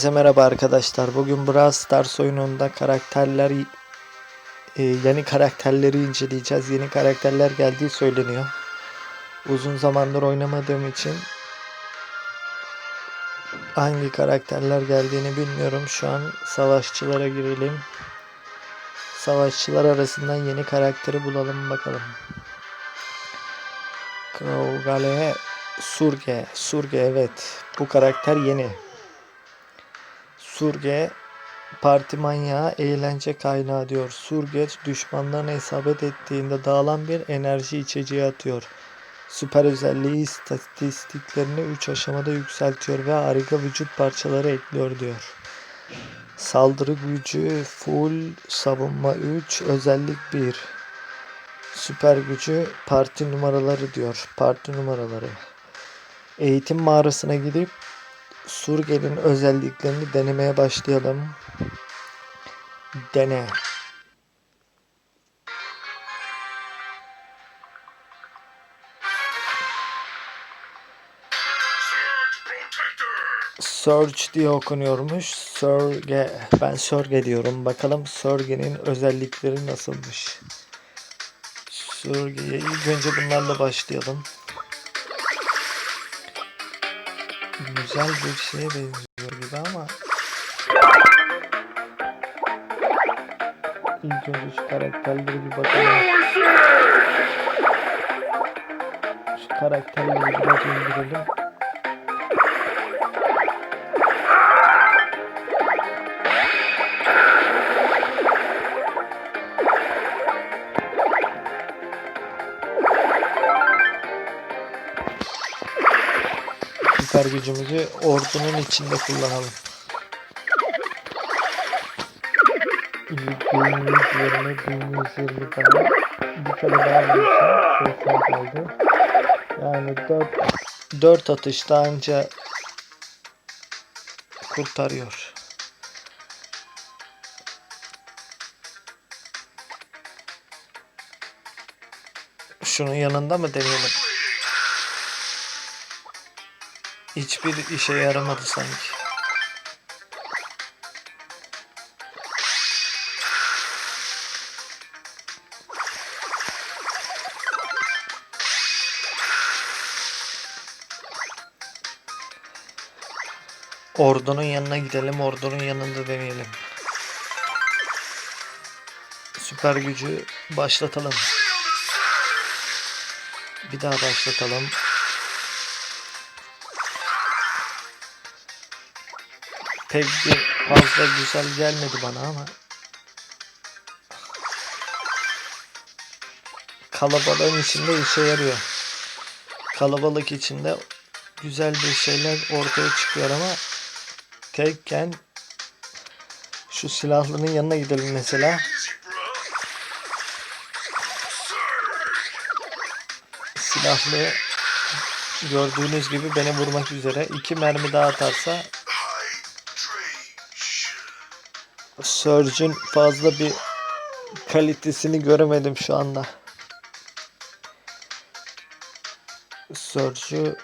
Herkese merhaba arkadaşlar. Bugün Brawl Stars oyununda karakterler e, yeni karakterleri inceleyeceğiz. Yeni karakterler geldiği söyleniyor. Uzun zamandır oynamadığım için hangi karakterler geldiğini bilmiyorum. Şu an savaşçılara girelim. Savaşçılar arasından yeni karakteri bulalım bakalım. Crow, Gale, Surge. Surge evet. Bu karakter yeni. Surge parti manyağı eğlence kaynağı diyor. Surge düşmanlarına isabet ettiğinde dağılan bir enerji içeceği atıyor. Süper özelliği istatistiklerini 3 aşamada yükseltiyor ve harika vücut parçaları ekliyor diyor. Saldırı gücü full, savunma 3, özellik 1. Süper gücü parti numaraları diyor. Parti numaraları. Eğitim mağarasına gidip Surgel'in özelliklerini denemeye başlayalım. Dene. Surge diye okunuyormuş. Surge. Ben Surge diyorum. Bakalım Surge'nin özellikleri nasılmış. Surge'ye ilk önce bunlarla başlayalım. Güzel bir şeye benziyor gibi ama İlk önce şu karakterleri bir bakalım. Şu karakterleri biraz indirelim. Süper gücümüzü ordunun içinde kullanalım. Günümüz yerine günümüz yerine daha bir kere daha vurursa 80 oldu. Yani 4 4 atışta anca kurtarıyor. Şunun yanında mı deneyelim? Hiçbir işe yaramadı sanki. Ordunun yanına gidelim. Ordunun yanında deneyelim. Süper gücü başlatalım. Bir daha başlatalım. Pek fazla güzel gelmedi bana ama kalabalığın içinde işe yarıyor. Kalabalık içinde güzel bir şeyler ortaya çıkıyor ama tekken şu silahlının yanına gidelim mesela. Silahlı gördüğünüz gibi beni vurmak üzere. iki mermi daha atarsa Surge'ün fazla bir kalitesini göremedim şu anda. Surge'ü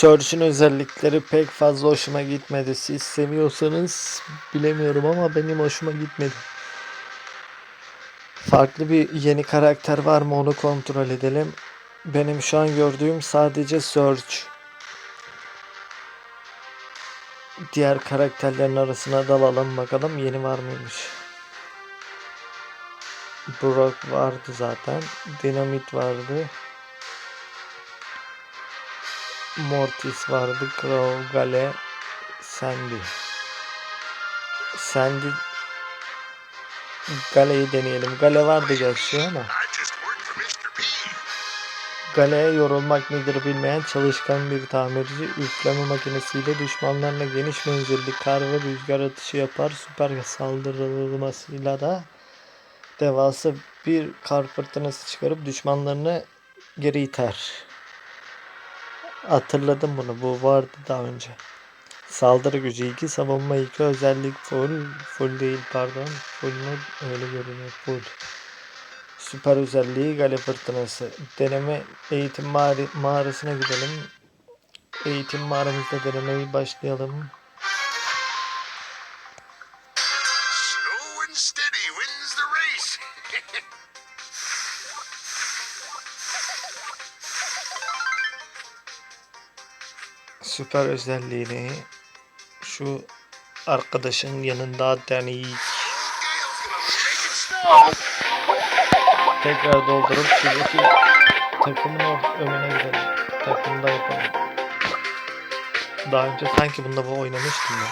Surge'ün özellikleri pek fazla hoşuma gitmedi. Siz seviyorsanız bilemiyorum ama benim hoşuma gitmedi. Farklı bir yeni karakter var mı onu kontrol edelim. Benim şu an gördüğüm sadece Surge. Diğer karakterlerin arasına dalalım bakalım yeni var mıymış. Brock vardı zaten. Dynamite vardı. Mortis vardı. Crow, Gale, Sandy. Sandy Gale'yi deneyelim. Gale vardı gerçi ama. Gale'ye yorulmak nedir bilmeyen çalışkan bir tamirci üfleme makinesiyle düşmanlarına geniş menzilli kar ve rüzgar atışı yapar. Süper saldırılmasıyla da devasa bir kar fırtınası çıkarıp düşmanlarını geri iter. Hatırladım bunu. Bu vardı daha önce. Saldırı gücü 2, savunma 2, özellik full. Full değil pardon. Full mu? Öyle görünüyor. Full. Süper özelliği Gale Fırtınası. Deneme eğitim mağara- mağarasına gidelim. Eğitim mağaramızda denemeyi başlayalım. Süper özelliğini şu arkadaşın yanında deneyik. Tekrar doldurup şuradaki takımın o önüne gidelim. Takımda yapalım. Daha önce sanki bunda bu oynamıştım ben.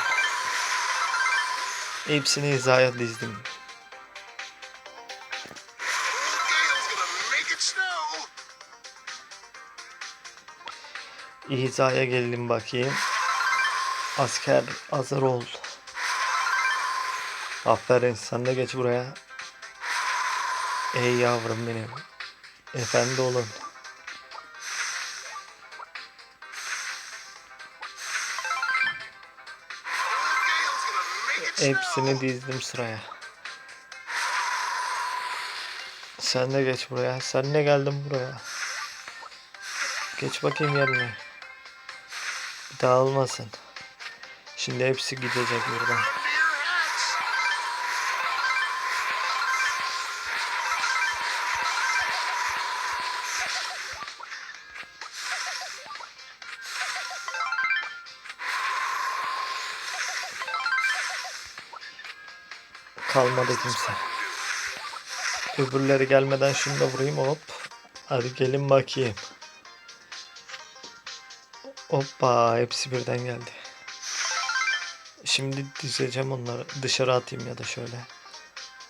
Hepsini hizaya dizdim. Hizaya gelelim bakayım. Asker hazır ol. Aferin sen de geç buraya. Ey yavrum benim. Efendi olun. Hepsini dizdim sıraya. Sen de geç buraya. Sen de geldin buraya. Geç bakayım yerine. Olmasın. Şimdi hepsi gidecek buradan. Kalmadı kimse. Öbürleri gelmeden şunu da vurayım hop. Hadi gelin bakayım. Hoppa hepsi birden geldi. Şimdi dizeceğim onları. Dışarı atayım ya da şöyle.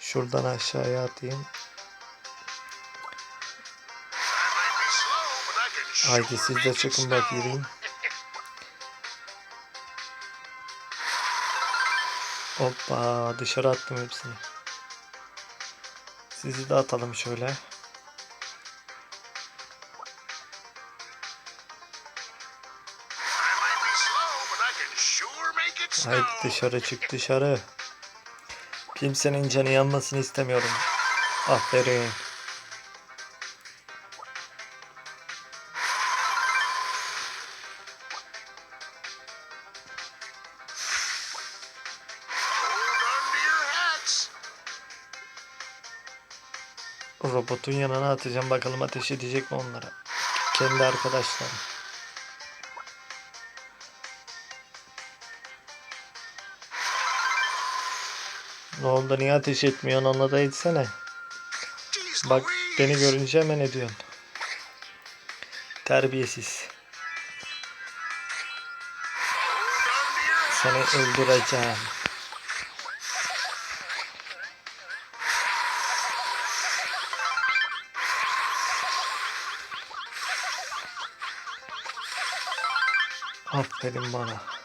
Şuradan aşağıya atayım. Haydi siz de çıkın snow. bakayım. Hoppa dışarı attım hepsini. Sizi de atalım şöyle. Haydi dışarı çık dışarı. Kimsenin canı yanmasını istemiyorum. Aferin. Robotun yanına atacağım bakalım ateş edecek mi onlara. Kendi arkadaşları. Ne oldu niye ateş etmiyorsun ona da etsene. Bak beni görünce hemen ediyorsun. Terbiyesiz. Seni öldüreceğim. Aferin bana.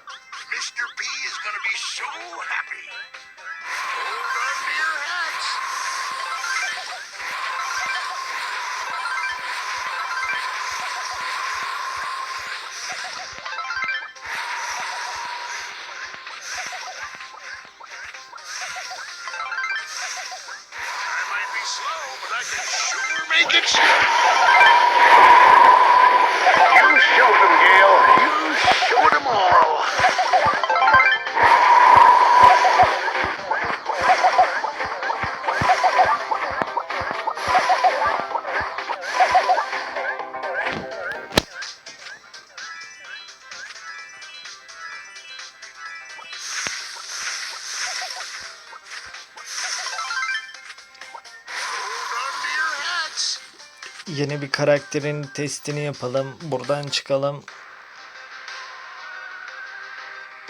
Yeni bir karakterin testini yapalım. Buradan çıkalım.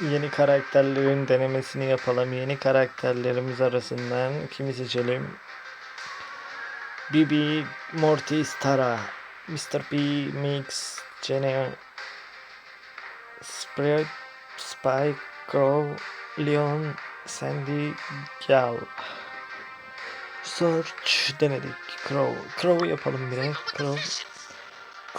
Yeni karakterlerin denemesini yapalım. Yeni karakterlerimiz arasından kimi seçelim? Bibi, Mortis, Tara, Mr. P, Mix, Jenna, Sprite, Spike, Crow, Leon, Sandy, Gal. Search denedik. Crow. Crow yapalım bir de. Crow.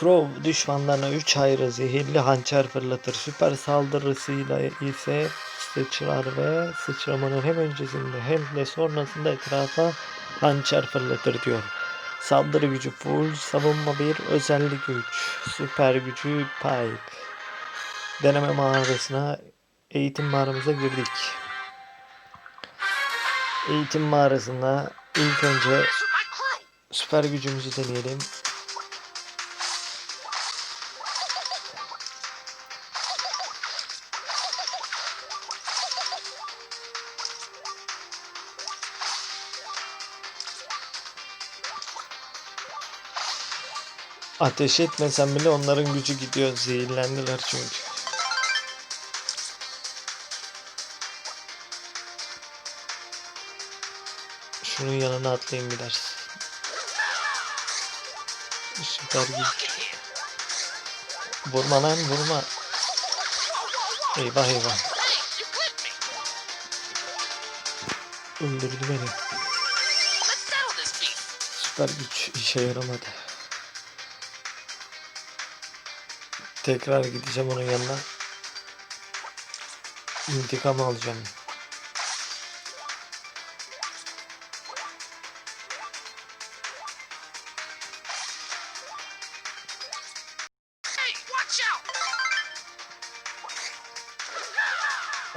Crow düşmanlarına 3 ayrı zehirli hançer fırlatır. Süper saldırısıyla ise sıçrar ve sıçramanın hem öncesinde hem de sonrasında etrafa hançer fırlatır diyor. Saldırı gücü full, savunma bir özellik güç. Süper gücü Pike. Deneme mağarasına, eğitim mağaramıza girdik. Eğitim mağarasında ilk önce süper gücümüzü deneyelim. Ateş etmesem bile onların gücü gidiyor. Zehirlendiler çünkü. Şunun yanına atlayayım bir ders. Süper güç. Vurma lan vurma. Eyvah eyvah. Öldürdü beni. Süper güç işe yaramadı. Tekrar gideceğim onun yanına. İntikam alacağım.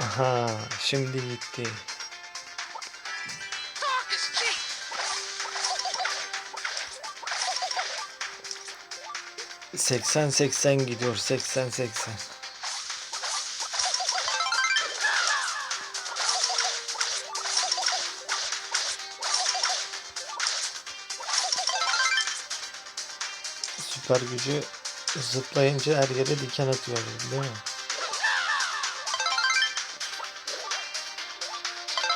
Aha şimdi gitti. Seksen seksen gidiyor. Seksen seksen. Süper gücü zıplayınca her yere diken atıyor değil mi?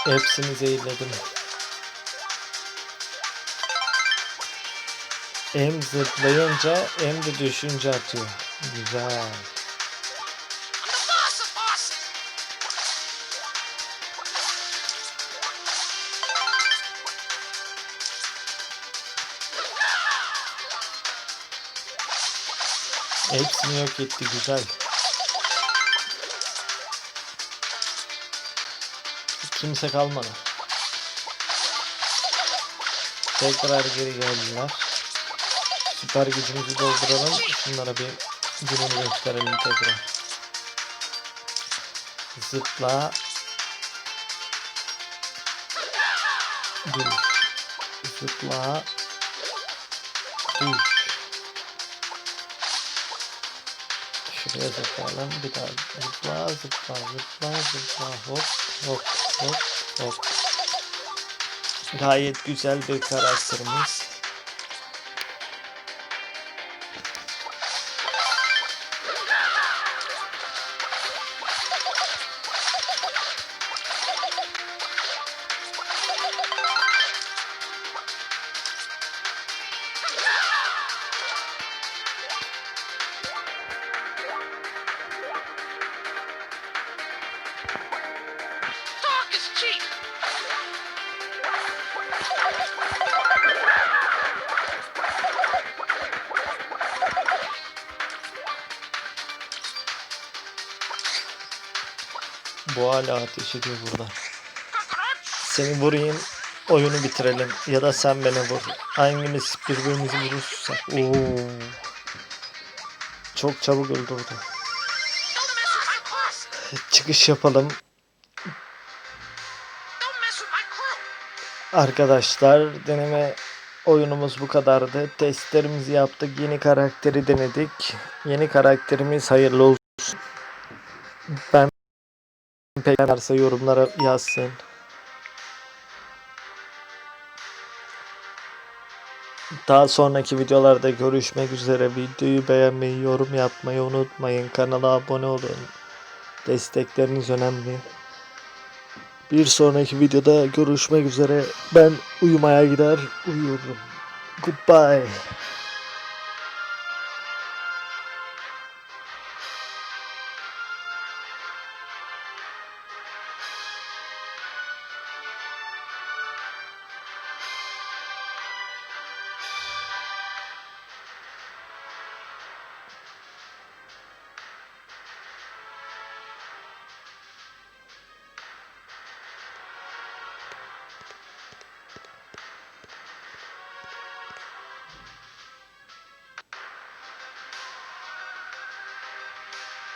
Hepsini zehirledim. Hem zıplayınca hem de düşünce atıyor. Güzel. Hepsini yok etti. Güzel. Kimse kalmadı. Tekrar geri geldiler. Süper gücümüzü dolduralım. Şunlara bir gününü gösterelim tekrar. Zıpla. Düş. Zıpla. Düş. Şuraya zıplayalım. Bir daha zıpla zıpla zıpla zıpla hop hop hop hop. Gayet güzel bir karakterimiz. Hala ateş ediyor burada. Seni vurayım oyunu bitirelim. Ya da sen beni vur. Hangimiz birbirimizi vurursak. Oo. Çok çabuk öldürdü. Çıkış yapalım. Arkadaşlar deneme oyunumuz bu kadardı. Testlerimizi yaptık. Yeni karakteri denedik. Yeni karakterimiz hayırlı olsun. Ben pek varsa yorumlara yazsın. Daha sonraki videolarda görüşmek üzere. Videoyu beğenmeyi, yorum yapmayı unutmayın. Kanala abone olun. Destekleriniz önemli. Bir sonraki videoda görüşmek üzere. Ben uyumaya gider uyuyorum. Goodbye.